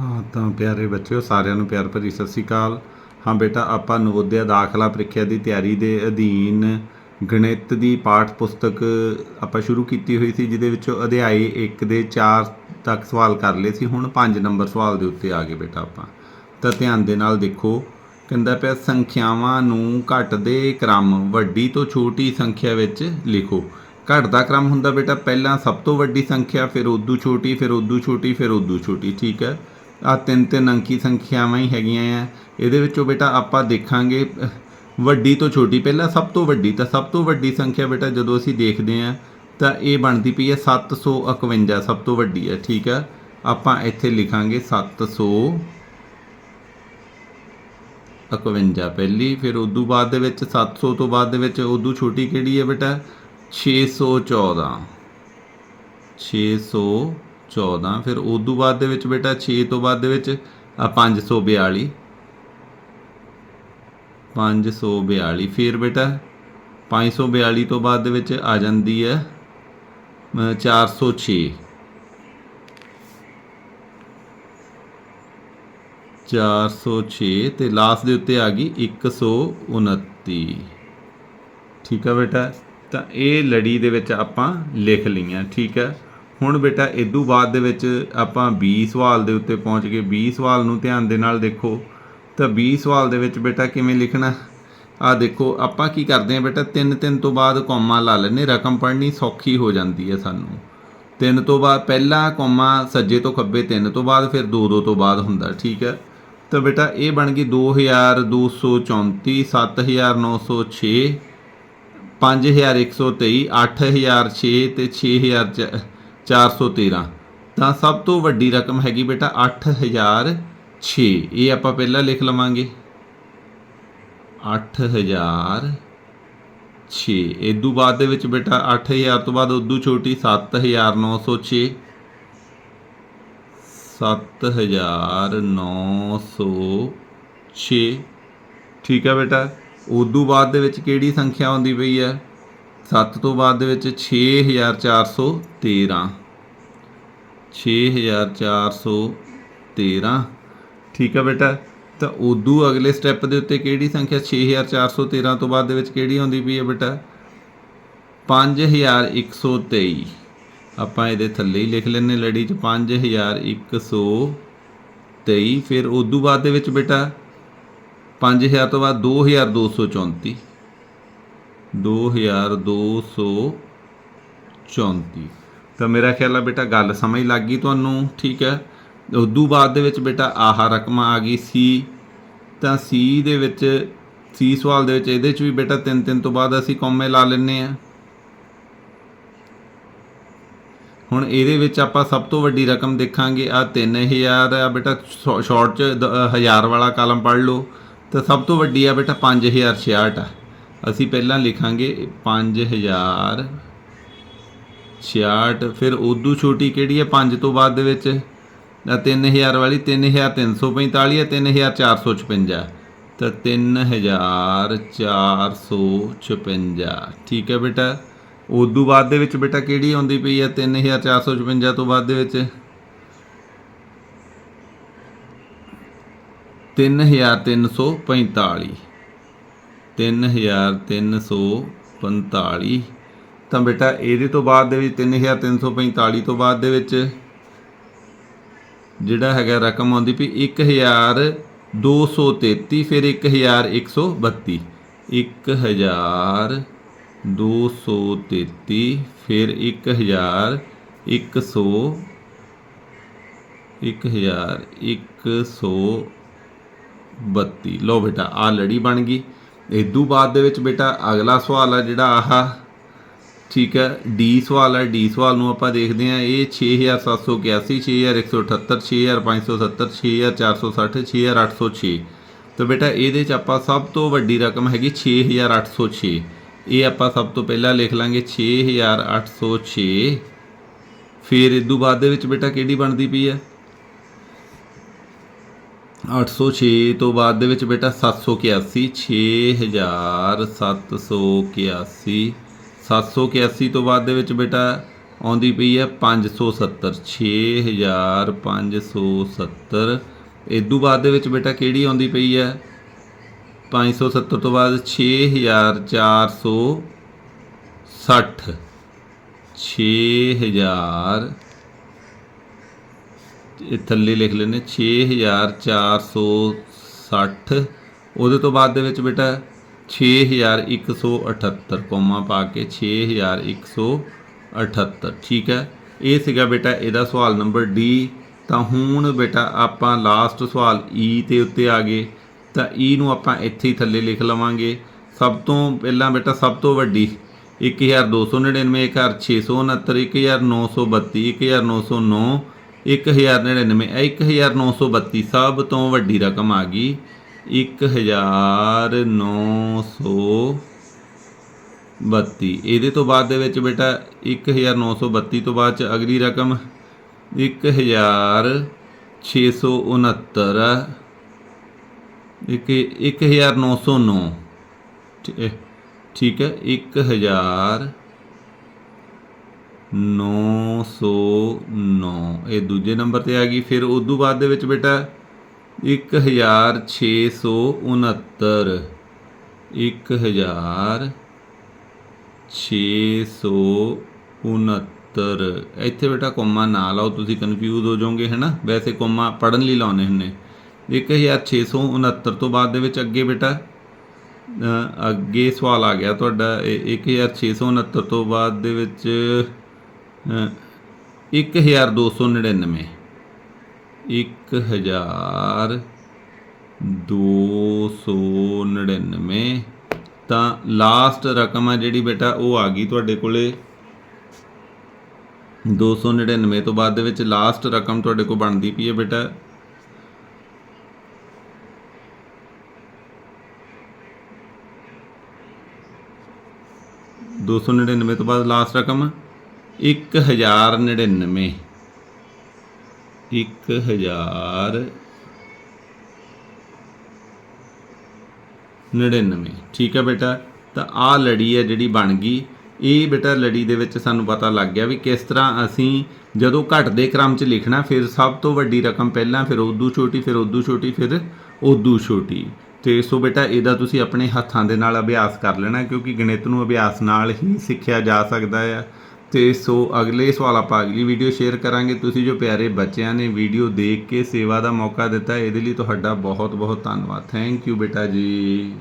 ਹਾਂ, ਤਾਂ ਪਿਆਰੇ ਬੱਚਿਓ, ਸਾਰਿਆਂ ਨੂੰ ਪਿਆਰ ਭਰੀ ਸਤਿ ਸ਼੍ਰੀ ਅਕਾਲ। ਹਾਂ ਬੇਟਾ, ਆਪਾਂ ਨਵੋਦਿਆ ਦਾਖਲਾ ਪ੍ਰੀਖਿਆ ਦੀ ਤਿਆਰੀ ਦੇ ਅਧੀਨ ਗਣਿਤ ਦੀ ਪਾਠ ਪੁਸਤਕ ਆਪਾਂ ਸ਼ੁਰੂ ਕੀਤੀ ਹੋਈ ਸੀ, ਜਿਹਦੇ ਵਿੱਚੋਂ ਅਧਿਆਇ 1 ਦੇ 4 ਤੱਕ ਸਵਾਲ ਕਰ ਲਏ ਸੀ। ਹੁਣ 5 ਨੰਬਰ ਸਵਾਲ ਦੇ ਉੱਤੇ ਆ ਗਏ ਬੇਟਾ ਆਪਾਂ। ਤਾਂ ਧਿਆਨ ਦੇ ਨਾਲ ਦੇਖੋ, ਕਹਿੰਦਾ ਪਿਆ, ਸੰਖਿਆਵਾਂ ਨੂੰ ਘਟਦੇ ਕ੍ਰਮ, ਵੱਡੀ ਤੋਂ ਛੋਟੀ ਸੰਖਿਆ ਵਿੱਚ ਲਿਖੋ। ਘਟਦਾ ਕ੍ਰਮ ਹੁੰਦਾ ਬੇਟਾ, ਪਹਿਲਾਂ ਸਭ ਤੋਂ ਵੱਡੀ ਸੰਖਿਆ, ਫਿਰ ਉਦੋਂ ਛੋਟੀ, ਫਿਰ ਉਦੋਂ ਛੋਟੀ, ਫਿਰ ਉਦੋਂ ਛੋਟੀ, ਠੀਕ ਹੈ? ਆ ਤਿੰਨ ਤਿੰਨ ਅੰਕੀ ਸੰਖਿਆਵਾਂ ਹੀ ਹੈਗੀਆਂ ਆ। ਇਹਦੇ ਵਿੱਚੋਂ ਬੇਟਾ ਆਪਾਂ ਦੇਖਾਂਗੇ ਵੱਡੀ ਤੋਂ ਛੋਟੀ। ਪਹਿਲਾਂ ਸਭ ਤੋਂ ਵੱਡੀ, ਤਾਂ ਸਭ ਤੋਂ ਵੱਡੀ ਸੰਖਿਆ ਬੇਟਾ ਜਦੋਂ ਅਸੀਂ ਦੇਖਦੇ ਆ ਤਾਂ ਇਹ ਬਣਦੀ ਪਈ ਹੈ 751 ਸਭ ਤੋਂ ਵੱਡੀ ਹੈ, ਠੀਕ ਹੈ ਆਪਾਂ ਇੱਥੇ ਲਿਖਾਂਗੇ 700 51 ਪਹਿਲੀ, ਫਿਰ ਉਦੋਂ ਬਾਅਦ ਦੇ ਵਿੱਚ 700 ਤੋਂ ਬਾਅਦ ਦੇ ਵਿੱਚ ਉਦੋਂ ਛੋਟੀ ਕਿਹੜੀ ਹੈ ਬੇਟਾ? 614 614 ਫਿਰ ਉਦੋਂ ਬਾਅਦ ਦੇ ਵਿੱਚ ਬੇਟਾ 6 ਤੋਂ ਬਾਅਦ ਦੇ ਵਿੱਚ ਆ 542 542 ਫਿਰ ਬੇਟਾ 542 ਤੋਂ ਬਾਅਦ ਦੇ ਵਿੱਚ ਆ ਜਾਂਦੀ ਹੈ ਅ, 406 406 ਤੇ ਲਾਸਟ ਦੇ ਉੱਤੇ ਆ ਗਈ 129 ਠੀਕ ਆ ਬੇਟਾ? ਤਾਂ ਇਹ ਲੜੀ ਦੇ ਵਿੱਚ ਆਪਾਂ ਲਿਖ ਲਈਆਂ ਠੀਕ ਹੈ ਹੁਣ ਬੇਟਾ ਇਦੋਂ ਬਾਅਦ ਦੇ ਵਿੱਚ ਆਪਾਂ 20 ਸਵਾਲ ਦੇ ਉੱਤੇ ਪਹੁੰਚ ਗਏ। 20 ਸਵਾਲ ਨੂੰ ਧਿਆਨ ਦੇ ਨਾਲ ਦੇਖੋ। ਤਾਂ 20 ਸਵਾਲ ਦੇ ਵਿੱਚ ਬੇਟਾ ਕਿਵੇਂ ਲਿਖਣਾ? ਆ ਦੇਖੋ, ਆਪਾਂ ਕੀ ਕਰਦੇ ਆ ਬੇਟਾ, ਤਿੰਨ ਤਿੰਨ ਤੋਂ ਬਾਅਦ ਕੌਮਾ ਲਾ ਲੈਨੇ ਰਕਮ ਪੜ੍ਹਨੀ ਸੌਖੀ ਹੋ ਜਾਂਦੀ ਹੈ ਸਾਨੂੰ। ਤਿੰਨ ਤੋਂ ਬਾਅਦ ਪਹਿਲਾ ਕੌਮਾ ਸੱਜੇ ਤੋਂ ਖੱਬੇ, ਤਿੰਨ ਤੋਂ ਬਾਅਦ ਫਿਰ ਦੋ ਦੋ ਤੋਂ ਬਾਅਦ ਹੁੰਦਾ, ਠੀਕ ਹੈ? ਤਾਂ ਬੇਟਾ ਇਹ ਬਣ ਗਈ 2234 7906 5123 8006 ਤੇ 6413 ਤਾਂ ਸਭ ਤੋਂ ਵੱਡੀ ਰਕਮ ਹੈਗੀ ਬੇਟਾ 8006 ਇਹ ਆਪਾਂ ਪਹਿਲਾਂ ਲਿਖ ਲਵਾਂਗੇ। 8006 ਤੋਂ ਬਾਅਦ ਦੇ ਵਿੱਚ ਬੇਟਾ 8000 ਤੋਂ ਬਾਅਦ ਉਦੋਂ ਛੋਟੀ 7906 7906 ਠੀਕ ਹੈ ਬੇਟਾ। ਉਦੋਂ ਬਾਅਦ ਦੇ ਵਿੱਚ ਕਿਹੜੀ ਸੰਖਿਆ ਆਉਂਦੀ ਪਈ ਹੈ 7 ਤੋਂ ਬਾਅਦ ਦੇ ਵਿੱਚ 6413 6413 ਠੀਕ ਆ ਬੇਟਾ? ਤਾਂ ਉਦੋਂ ਅਗਲੇ ਸਟੈਪ ਦੇ ਉੱਤੇ ਕਿਹੜੀ ਸੰਖਿਆ? 6413 ਤੋਂ ਬਾਅਦ ਦੇ ਵਿੱਚ ਕਿਹੜੀ ਆਉਂਦੀ ਪਈ ਹੈ ਬੇਟਾ? 5123 ਆਪਾਂ ਇਹਦੇ ਥੱਲੇ ਹੀ ਲਿਖ ਲੈਨੇ ਲੜੀ ਚ 5123 ਫਿਰ ਉਦੋਂ ਬਾਅਦ ਦੇ ਵਿੱਚ ਬੇਟਾ? 5000 ਤੋਂ ਬਾਅਦ 2234 2234 ਤਾਂ ਮੇਰਾ ਖਿਆਲ ਆ ਬੇਟਾ ਗੱਲ ਸਮਝ ਲੱਗ ਗਈ ਤੁਹਾਨੂੰ, ਠੀਕ ਹੈ? ਉਦੋਂ ਬਾਅਦ ਦੇ ਵਿੱਚ ਬੇਟਾ ਆਹ ਰਕਮ ਆ ਗਈ ਸੀ। ਤਾਂ ਸੀ ਦੇ ਵਿੱਚ, ਸੀ ਸਵਾਲ ਦੇ ਵਿੱਚ ਇਹਦੇ ਚ ਵੀ ਬੇਟਾ ਤਿੰਨ ਤਿੰਨ ਤੋਂ ਬਾਅਦ ਅਸੀਂ ਕੌਮੇ ਲਾ ਲੈਨੇ ਆ ਹੁਣ ਇਹਦੇ ਵਿੱਚ ਆਪਾਂ ਸਭ ਤੋਂ ਵੱਡੀ ਰਕਮ ਦੇਖਾਂਗੇ। ਆ 3000 ਆ ਬੇਟਾ ਸ਼ਾਰਟ ਚ 1000 ਵਾਲਾ ਕਾਲਮ ਪੜ੍ਹ ਲਓ। ਤਾਂ ਸਭ ਤੋਂ ਵੱਡੀ ਆ ਬੇਟਾ 5066 ਆ। ਅਸੀਂ ਪਹਿਲਾਂ ਲਿਖਾਂਗੇ 5000 66 ਫਿਰ ਉਦੋਂ ਛੋਟੀ ਕਿਹੜੀ ਹੈ? 5 ਤੋਂ ਬਾਅਦ ਦੇ ਵਿੱਚ। ਆ 3000 ਵਾਲੀ 3345 ਆ 3456 ਤਾਂ 3456 ਠੀਕ ਹੈ ਬੇਟਾ? ਉਦੋਂ ਬਾਅਦ ਦੇ ਵਿੱਚ ਬੇਟਾ ਕਿਹੜੀ ਆਉਂਦੀ ਪਈ ਹੈ? 3456 ਤੋਂ ਬਾਅਦ ਦੇ ਵਿੱਚ। 3345 3345 ਤਾਂ ਬੇਟਾ ਇਹਦੇ ਤੋਂ ਬਾਅਦ ਦੇ ਵਿੱਚ 3345 ਤੋਂ ਬਾਅਦ ਦੇ ਵਿੱਚ ਜਿਹੜਾ ਹੈਗਾ ਰਕਮ ਆਉਂਦੀ ਪਈ 1233 ਫਿਰ 1132 1233 ਫਿਰ 1100 1132 ਲਓ ਬੇਟਾ ਆ ਲੜੀ ਬਣ ਗਈ ਇਦੋਂ ਬਾਅਦ ਦੇ ਵਿੱਚ ਬੇਟਾ ਅਗਲਾ ਸਵਾਲ ਆ ਜਿਹੜਾ ਆਹ ਠੀਕ ਹੈ ਡੀ ਸਵਾਲ ਹੈ ਡੀ ਸਵਾਲ ਨੂੰ ਆਪਾਂ ਦੇਖਦੇ ਹਾਂ, ਇਹ 6781 6178 6570 6460 6806 ਤਾਂ ਬੇਟਾ ਇਹਦੇ ਚ ਆਪਾਂ ਸਭ ਤੋਂ ਵੱਡੀ ਰਕਮ ਹੈਗੀ 6806 ਇਹ ਆਪਾਂ ਸਭ ਤੋਂ ਪਹਿਲਾਂ ਲਿਖ ਲਾਂਗੇ 6806 ਫਿਰ ਇਦੋਂ ਬਾਅਦ ਦੇ ਵਿੱਚ ਬੇਟਾ ਕਿਹੜੀ ਬਣਦੀ ਪਈ ਹੈ? 806 ਤੋਂ ਬਾਅਦ ਦੇ ਵਿੱਚ ਬੇਟਾ 781 6781 781 ਤੋਂ ਬਾਅਦ ਦੇ ਵਿੱਚ ਬੇਟਾ ਆਉਂਦੀ ਪਈ ਹੈ 570 6570 ਇਦੋਂ ਬਾਅਦ ਦੇ ਵਿੱਚ ਬੇਟਾ ਕਿਹੜੀ ਆਉਂਦੀ ਪਈ ਹੈ? 570 ਤੋਂ ਬਾਅਦ 6460 6000 ਇਹ ਥੱਲੇ ਲਿਖ ਲੈਨੇ 6460 ਉਹਦੇ ਤੋਂ ਬਾਅਦ ਦੇ ਵਿੱਚ ਬੇਟਾ 6178 ਕੋਮਾ ਪਾ ਕੇ 6178 ਠੀਕ ਹੈ? ਇਹ ਸੀਗਾ ਬੇਟਾ ਇਹਦਾ ਸਵਾਲ ਨੰਬਰ ਡੀ। ਤਾਂ ਹੁਣ ਬੇਟਾ ਆਪਾਂ ਲਾਸਟ ਸਵਾਲ e ਈ ਤੇ ਉੱਤੇ ਆ ਗਏ। ਤਾਂ ਈ ਨੂੰ ਆਪਾਂ ਇੱਥੇ ਹੀ ਥੱਲੇ ਲਿਖ ਲਵਾਂਗੇ। ਸਭ ਤੋਂ ਪਹਿਲਾਂ ਬੇਟਾ ਸਭ ਤੋਂ ਵੱਡੀ 1299 1669 1932 1909 1099 ਇਹ 1932 ਸਭ ਤੋਂ ਵੱਡੀ ਰਕਮ ਆ ਗਈ। 1932 ਇਹਦੇ ਤੋਂ ਬਾਅਦ ਦੇ ਵਿੱਚ ਬੇਟਾ 1932 ਤੋਂ ਬਾਅਦ ਚ ਅਗਲੀ ਰਕਮ 1669 ਇੱਕ 1909 ਠੀ- ਇਹ ਠੀਕ ਹੈ 1909 ਇਹ ਦੂਜੇ ਨੰਬਰ ਤੇ ਆ ਗਈ। ਫਿਰ ਉਸ ਤੋਂ ਬਾਅਦ ਦੇ ਵਿੱਚ ਬੇਟਾ 1669 1669 ਇੱਥੇ ਬੇਟਾ ਕੋਮਾ ਨਾ ਲਾਓ ਤੁਸੀਂ ਕਨਫਿਊਜ਼ ਹੋ ਜਾਓਗੇ, ਹੈਨਾ? ਵੈਸੇ ਕੋਮਾ ਪੜਨ ਲਈ ਲਾਉਨੇ ਹੁੰਨੇ 1669 ਤੋਂ ਬਾਅਦ ਦੇ ਵਿੱਚ ਅੱਗੇ ਬੇਟਾ ਅੱਗੇ ਸਵਾਲ ਆ ਗਿਆ ਤੁਹਾਡਾ, ਇਹ 1669 ਤੋਂ ਬਾਅਦ ਦੇ ਵਿੱਚ ਇੱਕ ਹਜ਼ਾਰ ਦੋ ਸੌ ਨੜਿਨਵੇਂ। ਤਾਂ ਲਾਸਟ ਰਕਮ ਆ ਜਿਹੜੀ ਬੇਟਾ, ਉਹ ਆ ਗਈ ਤੁਹਾਡੇ ਕੋਲੇ। 299 ਤੋਂ ਬਾਅਦ ਦੇ ਵਿੱਚ ਲਾਸਟ ਰਕਮ ਤੁਹਾਡੇ ਕੋਲ ਬਣਦੀ ਪਈ ਹੈ ਬੇਟਾ। ਦੋ ਸੌ ਨੜਿਨਵੇਂ ਤੋਂ ਬਾਅਦ ਲਾਸਟ ਰਕਮ ਇੱਕ ਹਜ਼ਾਰ ਨੜਿਨਵੇਂ। ਇੱਕ ਹਜ਼ਾਰ ਨੜਿਨਵੇਂ। ਠੀਕ ਹੈ ਬੇਟਾ? ਤਾਂ ਆ ਲੜੀ ਹੈ ਜਿਹੜੀ ਬਣ ਗਈ। ਇਹ ਬੇਟਾ ਲੜੀ ਦੇ ਵਿੱਚ ਸਾਨੂੰ ਪਤਾ ਲੱਗ ਗਿਆ ਵੀ ਕਿਸ ਤਰ੍ਹਾਂ ਅਸੀਂ ਜਦੋਂ ਘਟਦੇ ਕ੍ਰਮ 'ਚ ਲਿਖਣਾ, ਫਿਰ ਸਭ ਤੋਂ ਵੱਡੀ ਰਕਮ ਪਹਿਲਾਂ, ਫਿਰ ਉਦੋਂ ਛੋਟੀ, ਫਿਰ ਉਦੋਂ ਛੋਟੀ, ਫਿਰ ਉਦੋਂ ਛੋਟੀ। ਤੇ ਸੋ ਬੇਟਾ, ਇਹਦਾ ਤੁਸੀਂ ਆਪਣੇ ਹੱਥਾਂ ਦੇ ਨਾਲ ਅਭਿਆਸ ਕਰ ਲੈਣਾ, ਕਿਉਂਕਿ ਗਣਿਤ ਨੂੰ ਅਭਿਆਸ ਨਾਲ ਹੀ ਸਿੱਖਿਆ ਜਾ ਸਕਦਾ ਹੈ ਤੇ ਸੋ ਅਗਲੇ ਸਵਾਲ ਆਪਾਂ ਅਗਲੀ ਵੀਡੀਓ ਸ਼ੇਅਰ ਕਰਾਂਗੇ। ਤੁਸੀਂ ਜੋ ਪਿਆਰੇ ਬੱਚਿਆਂ ਨੇ ਵੀਡੀਓ ਦੇਖ ਕੇ ਸੇਵਾ ਦਾ ਮੌਕਾ ਦਿੱਤਾ, ਇਹਦੇ ਲਈ ਤੁਹਾਡਾ ਬਹੁਤ ਬਹੁਤ ਧੰਨਵਾਦ। ਥੈਂਕ ਯੂ ਬੇਟਾ ਜੀ।